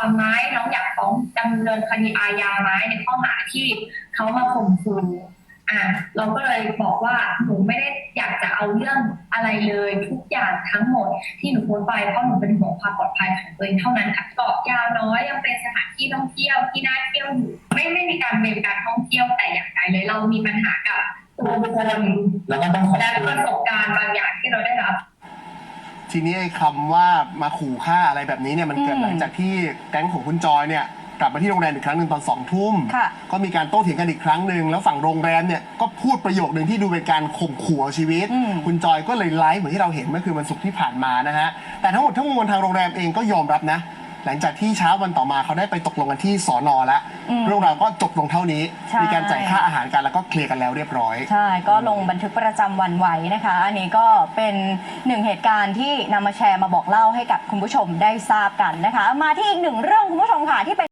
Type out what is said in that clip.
ความไหมน้องอยากฟ้องดำเนินคดีอาญาไหมในข้อหาที่เขามาข่มขู่อะเราก็เลยบอกว่าหนูไม่ได้อยากจะเอาเรื่องอะไรเลย ทุกอย่างทั้งหมดที่หนูโพสต์ไปเพราะหนูเป็นห่วงความปลอดภัยของตัวเองเท่านั้นค่ะเกาะยาวน้อยยังเป็นสถานที่ท่องเที่ยวที่น่าเที่ยวอยู่ไม่ไม่มีการเบนการท่องเที่ยวแต่อย่างใดเลยเรามีปัญหากับตัวบุคคลแล้วก็ต้องขอบและคุปณ ระสบการณ์บางอย่างที่เราได้รับ ทีนี้ไอ้คำว่ามาขู่ฆ่าอะไรแบบนี้เนี่ยมันเกิดอืมหลังจากที่แก๊งของคุณจอยเนี่ยกลับมาที่โรงแรมอีกครั้งหนึ่งตอนสองทุ่มค่ะก็มีการโต้เถียงกันอีกครั้งหนึ่งแล้วฝั่งโรงแรมเนี่ยก็พูดประโยคหนึ่งที่ดูเป็นการข่มขู่เอาชีวิต อืม คุณจอยก็เลยไลฟ์เหมือนที่เราเห็นเมื่อคืนวันศุกร์ที่ผ่านมานะฮะแต่ทั้งหมดทั้งมวลทางโรงแรมเองก็ยอมรับนะ หลังจากที่เช้าวันต่อมาเขาได้ไปตกลงกันที่สอนอแล้วอืมเรื่องราวก็จบลงเท่านี้ ใช่ มีการจ่ายค่าอาหารกันแล้วก็เคลียร์กันแล้วเรียบร้อย ใช่ ก็ลงบันทึกประจำวันไว้นะคะ อันนี้ก็เป็นหนึ่งเหตุการณ์ที่นำมาแชร์มาบอกเล่าให้กับคุณผู้ชมได้ทราบกันนะคะ มาที่อีกหนึ่งเรื่องคุณผู้ชมค่ะที่เป็น